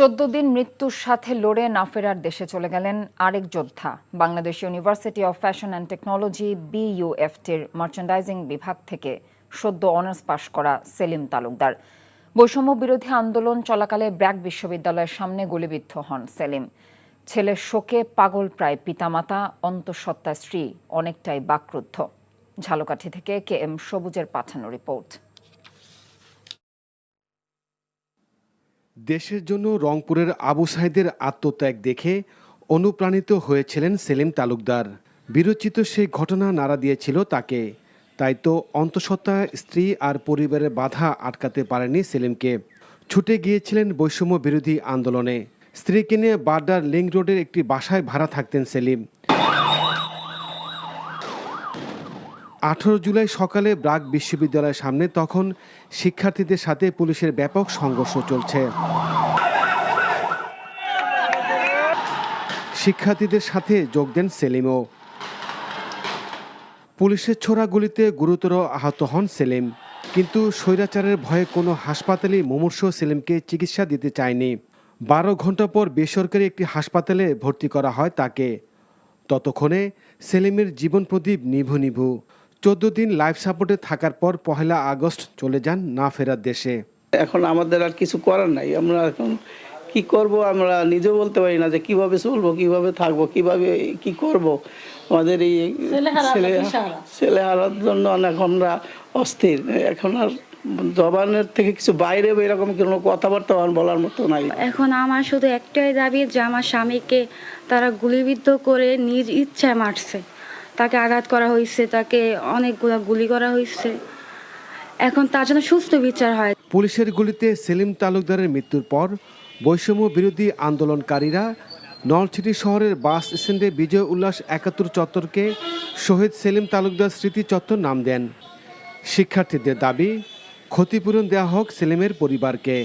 চোদ্দ দিন মৃত্যুর সাথে লড়ে না ফেরার দেশে চলে গেলেন আরেক যোদ্ধা। Bangladesh university of fashion and technology বিইউএফটির merchandising বিভাগ থেকে সদ্য অনার্স পাশ করা সেলিম তালুকদার। বৈষম্য বিরোধী আন্দোলন চলাকালে ব্র্যাক বিশ্ববিদ্যালয়ের সামনে গুলিবিদ্ধ হন সেলিম। ছেলের শোকে পাগল প্রায় পিতামাতা, অন্তঃসত্ত্বা স্ত্রী অনেকটাই বাকরুদ্ধ। ঝালকাঠি থেকে কে এম সবুজের পাঠানো রিপোর্ট দেশের জন্য রংপুরের আবু সাইদের আত্মত্যাগ দেখে অনুপ্রাণিত হয়েছিলেন সেলিম তালুকদার। বিরচিত সেই ঘটনা নাড়া দিয়েছিল তাকে। তাই তো অন্তঃসত্ত্বা স্ত্রী আর পরিবারের বাধা আটকাতে পারেনি সেলিমকে। ছুটে গিয়েছিলেন বৈষম্য বিরোধী আন্দোলনে। স্ত্রীকে নিয়ে বাড্ডার লিঙ্ক রোডের একটি বাসায় ভাড়া থাকতেন সেলিম। আঠারো জুলাই সকালে ব্রাক বিশ্ববিদ্যালয়ের সামনে তখন শিক্ষার্থীদের সাথে পুলিশের ব্যাপক সংঘর্ষ চলছে। শিক্ষার্থীদের সাথে যোগ দেন সেলিমও। পুলিশের ছোড়া গুলিতে গুরুতর আহত হন সেলিম, কিন্তু স্বৈরাচারের ভয়ে কোনো হাসপাতালে মুমূর্ষ সেলিমকে চিকিৎসা দিতে চায়নি। বারো ঘণ্টা পর বেসরকারি একটি হাসপাতালে ভর্তি করা হয় তাকে। ততক্ষণে সেলিমের জীবন প্রদীপ নিভু নিভু। চোদ্দ দিন লাইফ সাপোর্টে থাকার পর পহেলা আগস্ট চলে যান না ফেরার দেশে। এখন আমাদের আর কিছু করার নাই। আমরা এখন কি করব আমরা নিজেও বলতে পারি না যে কীভাবে চলবো কীভাবে থাকব কীভাবে কি করব। আমাদের এই ছেলে ছেলে হারার জন্য অনেক আমরা অস্থির। এখন আর জবানের থেকে কিছু বাইরে এরকম কোনো কথাবার্তা বলার মতো নাই। এখন আমার শুধু একটাই দাবি যে আমার স্বামীকে তারা গুলিবিদ্ধ করে নিজ ইচ্ছায় মারছে। তাকে আঘাত করা হয়েছে, তাকে অনেকগুলো গুলি করা হয়েছে। এখন তার জন্য সুস্থ বিচার হয়। পুলিশের গুলিতে সেলিম তালুকদারের মৃত্যুর পর বৈষম্য বিরোধী আন্দোলনকারীরা নলছিটি শহরের বাস স্ট্যান্ডে বিজয় উল্লাস একাত্তর চত্বরকে শহীদ সেলিম তালুকদার স্মৃতি চত্বর নাম দেন। শিক্ষার্থীদের দাবি, ক্ষতিপূরণ দেওয়া হোক সেলিমের পরিবারকে।